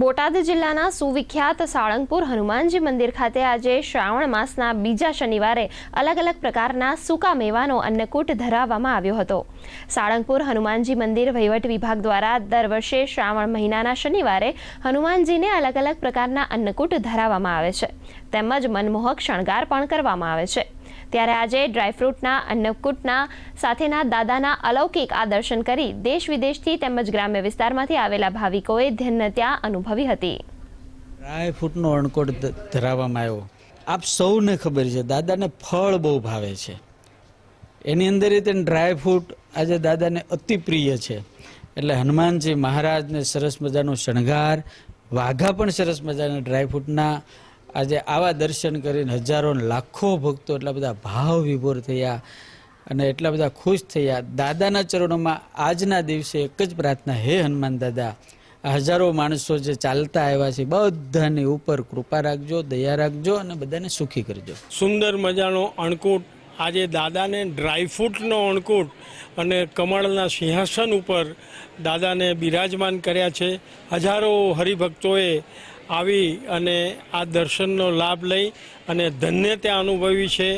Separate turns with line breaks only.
બોટાદ જિલ્લાના સુવિખ્યાત સાળંગપુર હનુમાનજી મંદિર ખાતે આજે શ્રાવણ માસના બીજા શનિવારે અલગ અલગ પ્રકારના સૂકા મેવાનો અન્નકૂટ ધરાવવામાં આવ્યો હતો. સાળંગપુર હનુમાનજી મંદિર વહીવટ વિભાગ દ્વારા દર વર્ષે શ્રાવણ મહિનાના શનિવારે હનુમાનજીને અલગ અલગ પ્રકારના અન્નકૂટ ધરાવવામાં આવે છે. તેમજ મનમોહક શણગાર પણ કરવામાં આવે છે. ત્યારે આજે ડ્રાયફ્રૂટના, અન્નકૂટના સાથેના દાદાના અલૌકિક આ દર્શન કરી દેશ વિદેશથી તેમજ ગ્રામ્ય વિસ્તારમાંથી આવેલા ભાવિકોએ ધન્યતા અનુભવી હતી.
ડ્રાયફ્રૂટનો અણકોટ ધરાવવામાં આવ્યો. આપ સૌને ખબર છે, દાદાને ફળ બહુ ભાવે છે. એની અંદર એ ડ્રાયફ્રૂટ આજે દાદાને અતિ પ્રિય છે. એટલે હનુમાનજી મહારાજને સરસ મજાનો શણગાર, વાઘા પણ સરસ મજાના ડ્રાય ફ્રૂટના આજે આવા દર્શન કરીને હજારો લાખો ભક્તો એટલા બધા ભાવ વિભોર થયા અને એટલા બધા ખુશ થયા. દાદાના ચરણોમાં આજના દિવસે એક જ પ્રાર્થના, હે હનુમાન દાદા, આ હજારો માણસો જે ચાલતા આવ્યા છે, બધાની ઉપર કૃપા રાખજો, દયા રાખજો અને બધાને સુખી કરજો.
સુંદર મજાનો અણકૂટ આજે દાદાને ડ્રાયફ્રૂટનો અણકૂટ અને કમળના સિંહાસન ઉપર દાદાને બિરાજમાન કર્યા છે. હજારો હરિભક્તોએ આવી અને આ દર્શનનો લાભ લઈ અને ધન્યતા અનુભવી છે.